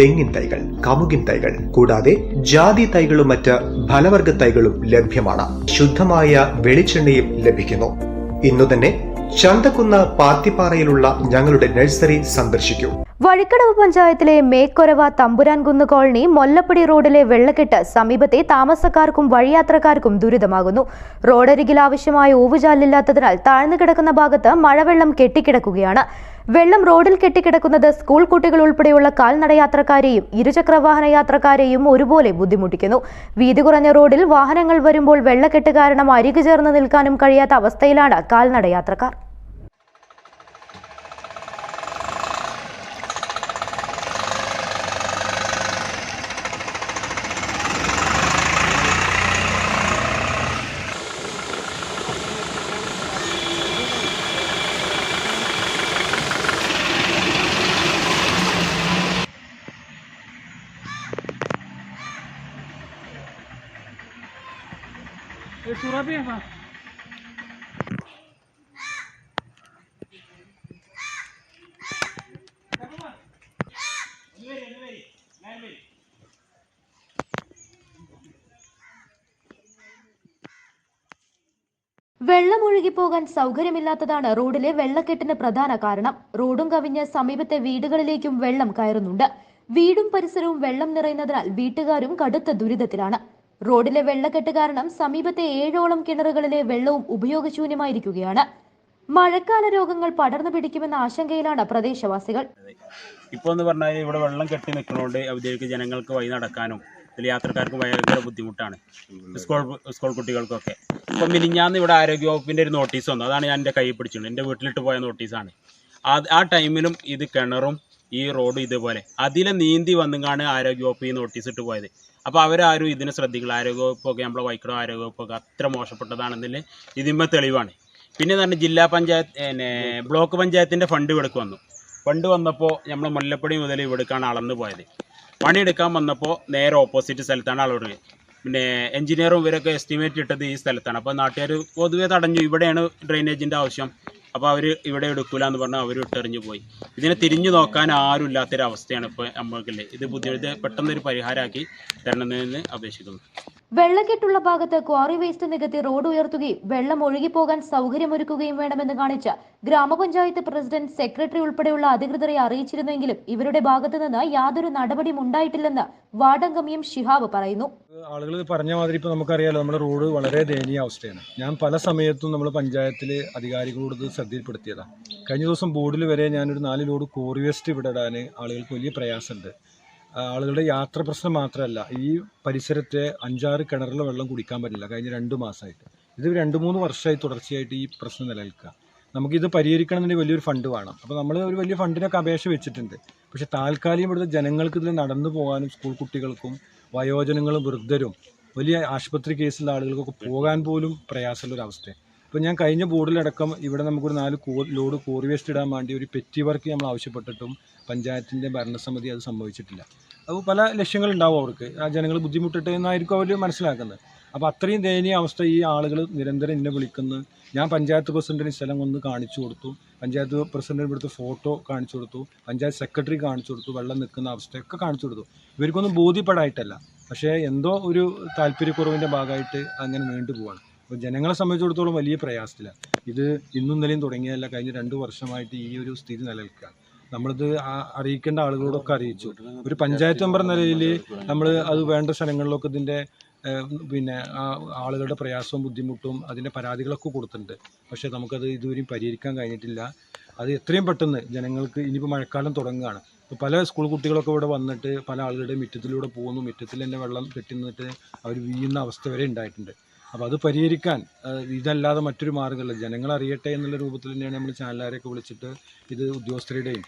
തെങ്ങിൻ തൈകൾ കമുകിൻ തൈകൾ കൂടാതെ ജാതി തൈകളും മറ്റ് ഫലവർഗ തൈകളും ലഭ്യമാണ്. ശുദ്ധമായ വെളിച്ചെണ്ണയും ലഭിക്കുന്നു. ഇന്നു തന്നെ ചന്തക്കുന്ന് പാത്തിപ്പാറയിലുള്ള ഞങ്ങളുടെ നഴ്സറി സന്ദർശിക്കൂ. വഴിക്കടവ് പഞ്ചായത്തിലെ മേക്കൊരവ തമ്പുരാൻകുന്ന് കോളനി മൊല്ലപ്പടി റോഡിലെ വെള്ളക്കെട്ട് സമീപത്തെ താമസക്കാർക്കും വഴിയാത്രക്കാർക്കും ദുരിതമാകുന്നു. റോഡരികിൽ ആവശ്യമായ ഊവുചാലില്ലാത്തതിനാൽ താഴ്ന്നു കിടക്കുന്ന ഭാഗത്ത് മഴവെള്ളം കെട്ടിക്കിടക്കുകയാണ്. വെള്ളം റോഡിൽ കെട്ടിക്കിടക്കുന്നത് സ്കൂൾ കുട്ടികൾ ഉൾപ്പെടെയുള്ള കാൽനടയാത്രക്കാരെയും ഇരുചക്രവാഹന യാത്രക്കാരെയും ഒരുപോലെ ബുദ്ധിമുട്ടിക്കുന്നു. വീതി കുറഞ്ഞ റോഡിൽ വാഹനങ്ങൾ വരുമ്പോൾ വെള്ളക്കെട്ട് കാരണം അരികു ചേർന്ന് നിൽക്കാനും കഴിയാത്ത അവസ്ഥയിലാണ് കാൽനടയാത്രക്കാർ. su rápido más. വെള്ളം ഒഴുകിപ്പോകാൻ സൗകര്യമില്ലാത്തതാണ് റോഡിലെ വെള്ളക്കെട്ടിന് പ്രധാന കാരണം. റോഡും കവിഞ്ഞ് സമീപത്തെ വീടുകളിലേക്കും വെള്ളം കയറുന്നുണ്ട്. വീടും പരിസരവും വെള്ളം നിറയുന്നതിനാൽ വീട്ടുകാരും കടുത്ത ദുരിതത്തിലാണ്. റോഡിലെ വെള്ളക്കെട്ട് കാരണം സമീപത്തെ ഏഴോളം കിണറുകളിലെ വെള്ളവും ഉപയോഗശൂന്യമായിരിക്കുകയാണ്. മഴക്കാല രോഗങ്ങൾ പടർന്നു പിടിക്കുമെന്ന ആശങ്കയിലാണ് പ്രദേശവാസികൾ. ഇപ്പോൾ എന്ന് പറഞ്ഞാൽ ഇവിടെ വെള്ളം കെട്ടി നിൽക്കുന്നതുകൊണ്ട് അവർക്ക് ജനങ്ങൾക്ക് വഴി നടക്കാനും ഇതിൽ യാത്രക്കാർക്ക് ഭയങ്കര ബുദ്ധിമുട്ടാണ്. സ്കൂൾ സ്കൂൾ കുട്ടികൾക്കൊക്കെ. ഇപ്പം മിനിഞ്ഞാന്ന് ഇവിടെ ആരോഗ്യ ആരോഗ്യവകുപ്പിന്റെ ഒരു നോട്ടീസ് വന്നു. അതാണ് ഞാൻ എന്റെ കൈ പിടിച്ചത് എന്റെ വീട്ടിലിട്ട് പോയ നോട്ടീസാണ്. ആ ടൈമിലും ഇത് കിണറും ഈ റോഡ് ഇതുപോലെ അതിലെ നീന്തി വന്നുകാണ് ആരോഗ്യവകുപ്പ് ഈ നോട്ടീസ് ഇട്ട് പോയത്. അപ്പോൾ അവരാരും ഇതിനെ ശ്രദ്ധിക്കില്ല. ആരോഗ്യവകുപ്പൊക്കെ നമ്മളെ വൈക്കടോ ആരോഗ്യവകുപ്പൊക്കെ അത്ര മോശപ്പെട്ടതാണെന്നില്ല ഇതിന്മേ തെളിവാണ്. പിന്നെ തന്നെ ജില്ലാ പഞ്ചായത്ത് പിന്നെ ബ്ലോക്ക് പഞ്ചായത്തിന്റെ ഫണ്ട് ഇവിടേക്ക് വന്നു. ഫണ്ട് വന്നപ്പോൾ നമ്മൾ മുല്ലപ്പടി മുതൽ ഇവിടേക്കാണ് അളന്ന് പോയത്. പണിയെടുക്കാൻ വന്നപ്പോൾ നേരെ ഓപ്പോസിറ്റ് സ്ഥലത്താണ് അളവ് പിന്നെ എഞ്ചിനീയറും ഇവരൊക്കെ എസ്റ്റിമേറ്റ് ഇട്ടത് ഈ സ്ഥലത്താണ്. അപ്പോൾ നാട്ടുകാർ പൊതുവേ തടഞ്ഞു. ഇവിടെയാണ് ഡ്രെയിനേജിന്റെ ആവശ്യം. അപ്പോൾ അവർ ഇവിടെ എടുക്കൂല എന്ന് പറഞ്ഞാൽ അവർ ഇട്ടെറിഞ്ഞു പോയി. ഇതിനെ തിരിഞ്ഞു നോക്കാൻ ആരും ഇല്ലാത്തൊരവസ്ഥയാണ് ഇപ്പോൾ നമ്മൾക്കില്ലേ. ഇത് ബുദ്ധിമുട്ട് പെട്ടെന്നൊരു പരിഹാരമാക്കി തരണമെന്ന് അപേക്ഷിക്കുന്നു. വെള്ളക്കെട്ടുള്ള ഭാഗത്ത് ക്വാറി വേസ്റ്റ് നികത്തി റോഡ് ഉയർത്തുകയും വെള്ളം ഒഴുകിപ്പോകാൻ സൗകര്യമൊരുക്കുകയും വേണമെന്ന് കാണിച്ച് ഗ്രാമപഞ്ചായത്ത് പ്രസിഡന്റ് സെക്രട്ടറി ഉൾപ്പെടെയുള്ള അധികൃതരെ അറിയിച്ചിരുന്നെങ്കിലും ഇവരുടെ ഭാഗത്തു നിന്ന് യാതൊരു നടപടിയും ഉണ്ടായിട്ടില്ലെന്ന് വാർഡംഗം ഷിഹാബ് പറയുന്നു. ആളുകൾ പറഞ്ഞ മാതിരി ഇപ്പോൾ നമുക്കറിയാലോ നമ്മുടെ റോഡ് വളരെ ദയനീയ അവസ്ഥയാണ്. ഞാൻ പല സമയത്തും നമ്മൾ പഞ്ചായത്തിലെ അധികാരികളോട് ഇത് ശ്രദ്ധയിൽപ്പെടുത്തിയതാണ് കഴിഞ്ഞ ദിവസം ബോർഡിൽ വരെ ഞാനൊരു നാല് ലോഡ് കോറി വേസ്റ്റ് ഇവിടെ ഇടാൻ ആളുകൾക്ക് വലിയ പ്രയാസമുണ്ട്. ആളുകളുടെ യാത്ര പ്രശ്നം മാത്രമല്ല ഈ പരിസരത്തെ അഞ്ചാറ് കിണറിലെ വെള്ളം കുടിക്കാൻ പറ്റില്ല കഴിഞ്ഞ രണ്ട് മാസമായിട്ട്. ഇത് രണ്ട് മൂന്ന് വർഷമായി തുടർച്ചയായിട്ട് ഈ പ്രശ്നം നിലനിൽക്കുക. നമുക്കിത് പരിഹരിക്കണമെന്നുണ്ടെങ്കിൽ വലിയൊരു ഫണ്ട് വേണം. അപ്പോൾ നമ്മൾ ഒരു വലിയ ഫണ്ടിനൊക്കെ അപേക്ഷ വെച്ചിട്ടുണ്ട്. പക്ഷേ താൽക്കാലികം ഇവിടുത്തെ ജനങ്ങൾക്ക് ഇതിൽ നടന്നു പോകാനും സ്കൂൾ കുട്ടികൾക്കും വയോജനങ്ങളും വൃദ്ധരും വലിയ ആശുപത്രി കേസുള്ള ആളുകൾക്കൊക്കെ പോകാൻ പോലും പ്രയാസമുള്ള ഇപ്പോൾ ഞാൻ കഴിഞ്ഞ ബോർഡിലടക്കം ഇവിടെ നമുക്കൊരു നാല് കോ ലോഡ് കോറി വേസ്റ്റ് ഇടാൻ വേണ്ടി ഒരു പെറ്റി വർക്ക് നമ്മൾ ആവശ്യപ്പെട്ടിട്ടും പഞ്ചായത്തിന്റെ ഭരണസമിതി അത് സംഭവിച്ചിട്ടില്ല. അപ്പോൾ പല ലക്ഷ്യങ്ങളുണ്ടാവും അവർക്ക്. ആ ജനങ്ങൾ ബുദ്ധിമുട്ടിട്ട് എന്നായിരിക്കും അവർ മനസ്സിലാക്കുന്നത്. അപ്പോൾ അത്രയും ദയനീയ അവസ്ഥ ഈ ആളുകൾ നിരന്തരം എന്നെ വിളിക്കുന്നു. ഞാൻ പഞ്ചായത്ത് പ്രസിഡന്റിന് സ്ഥലം ഒന്ന് കാണിച്ചു കൊടുത്തു. പഞ്ചായത്ത് പ്രസിഡന്റിന് ഇവിടുത്തെ ഫോട്ടോ കാണിച്ചു കൊടുത്തു. പഞ്ചായത്ത് സെക്രട്ടറി കാണിച്ചു കൊടുത്തു. വെള്ളം നിൽക്കുന്ന അവസ്ഥയൊക്കെ കാണിച്ചു കൊടുത്തു. ഇവർക്കൊന്നും ബോധ്യപ്പെടായിട്ടല്ല. പക്ഷേ എന്തോ ഒരു താല്പര്യക്കുറവിന്റെ ഭാഗമായിട്ട് അങ്ങനെ നീണ്ടുപോവാണ്. അപ്പോൾ ജനങ്ങളെ സംബന്ധിച്ചിടത്തോളം വലിയ പ്രയാസത്തില്ല ഇത് ഇന്നും നിലയും തുടങ്ങിയതല്ല കഴിഞ്ഞ രണ്ട് വർഷമായിട്ട് ഈ ഒരു സ്ഥിതി നിലനിൽക്കുക നമ്മളിത് അറിയിക്കേണ്ട ആളുകളോടൊക്കെ അറിയിച്ചു. ഒരു പഞ്ചായത്ത് മെമ്പർ നിലയിൽ നമ്മൾ അത് വേണ്ട സ്ഥലങ്ങളിലൊക്കെ ഇതിന്റെ പിന്നെ ആളുകളുടെ പ്രയാസവും ബുദ്ധിമുട്ടും അതിന്റെ പരാതികളൊക്കെ കൊടുത്തിട്ടുണ്ട്. പക്ഷേ നമുക്കത് ഇതുവരെയും പരിഹരിക്കാൻ കഴിഞ്ഞിട്ടില്ല. അത് എത്രയും പെട്ടെന്ന് ജനങ്ങൾക്ക് ഇനിയിപ്പോൾ മഴക്കാലം തുടങ്ങുകയാണ്. ഇപ്പോൾ പല സ്കൂൾ കുട്ടികളൊക്കെ ഇവിടെ വന്നിട്ട് പല ആളുകളുടെ മുറ്റത്തിലൂടെ പോകുന്നു. മുറ്റത്തിൽ തന്നെ വെള്ളം കെട്ടി നിന്നിട്ട് അവർ വീഴുന്ന അവസ്ഥ വരെ ഉണ്ടായിട്ടുണ്ട്. അപ്പോൾ അത് പരിഹരിക്കാൻ ഇതല്ലാതെ മറ്റൊരു മാർഗമില്ല ജനങ്ങൾ അറിയട്ടെ എന്നുള്ള രൂപത്തിൽ തന്നെയാണ് നമ്മൾ ചാനലുകാരെയൊക്കെ വിളിച്ചിട്ട് ഇത് ഉദ്യോഗസ്ഥരുടെയും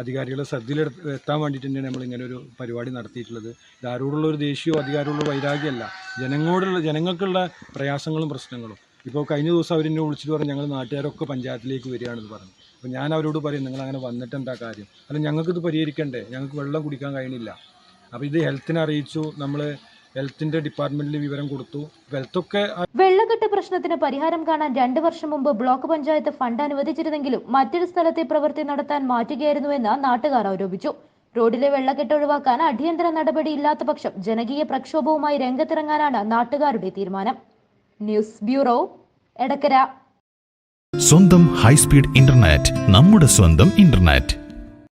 അധികാരികളെ ശ്രദ്ധയിലെടുത്ത് എത്താൻ വേണ്ടിയിട്ട് തന്നെയാണ് നമ്മൾ ഇങ്ങനെ ഒരു പരിപാടി നടത്തിയിട്ടുള്ളത്. ഇത് ആരോടുള്ള ഒരു ദേഷ്യമോ അധികാരമുള്ള വൈരാഗ്യമല്ല. ജനങ്ങളോടുള്ള ജനങ്ങൾക്കുള്ള പ്രയാസങ്ങളും പ്രശ്നങ്ങളും. ഇപ്പോൾ കഴിഞ്ഞ ദിവസം അവരെന്നെ വിളിച്ചിട്ട് പറഞ്ഞു ഞങ്ങൾ നാട്ടുകാരൊക്കെ പഞ്ചായത്തിലേക്ക് വരികയാണെന്ന് പറഞ്ഞു. അപ്പോൾ ഞാൻ അവരോട് പറയും നിങ്ങൾ അങ്ങനെ വന്നിട്ട് എന്താ കാര്യം? അല്ല ഞങ്ങൾക്കിത് പരിഹരിക്കണ്ടേ? ഞങ്ങൾക്ക് വെള്ളം കുടിക്കാൻ കഴിയുന്നില്ല. അപ്പോൾ ഇത് ഹെൽത്തിനെ അറിയിച്ചു. നമ്മൾ ഹെൽത്തിന്റെ ഡിപ്പാർട്ട്മെന്റിൽ വിവരം കൊടുത്തു. ഹെൽത്തൊക്കെ വെള്ളക്കെട്ട് പ്രശ്നത്തിന് പരിഹാരം കാണാൻ രണ്ടു വർഷം മുമ്പ് ബ്ലോക്ക് പഞ്ചായത്ത് ഫണ്ട് അനുവദിച്ചിരുന്നെങ്കിലും മറ്റൊരു സ്ഥലത്തെ പ്രവൃത്തി നടത്താൻ മാറ്റുകയായിരുന്നുവെന്ന് നാട്ടുകാർ ആരോപിച്ചു. റോഡിലെ വെള്ളക്കെട്ട് ഒഴിവാക്കാൻ അടിയന്തര നടപടി ഇല്ലാത്ത പക്ഷം ജനകീയ പ്രക്ഷോഭവുമായി രംഗത്തിറങ്ങാനാണ് നാട്ടുകാരുടെ തീരുമാനം. News bureau Edakkara. സ്വന്തം ഹൈസ്പീഡ് ഇന്റർനെറ്റ് നമ്മുടെ സ്വന്തം ഇന്റർനെറ്റ്.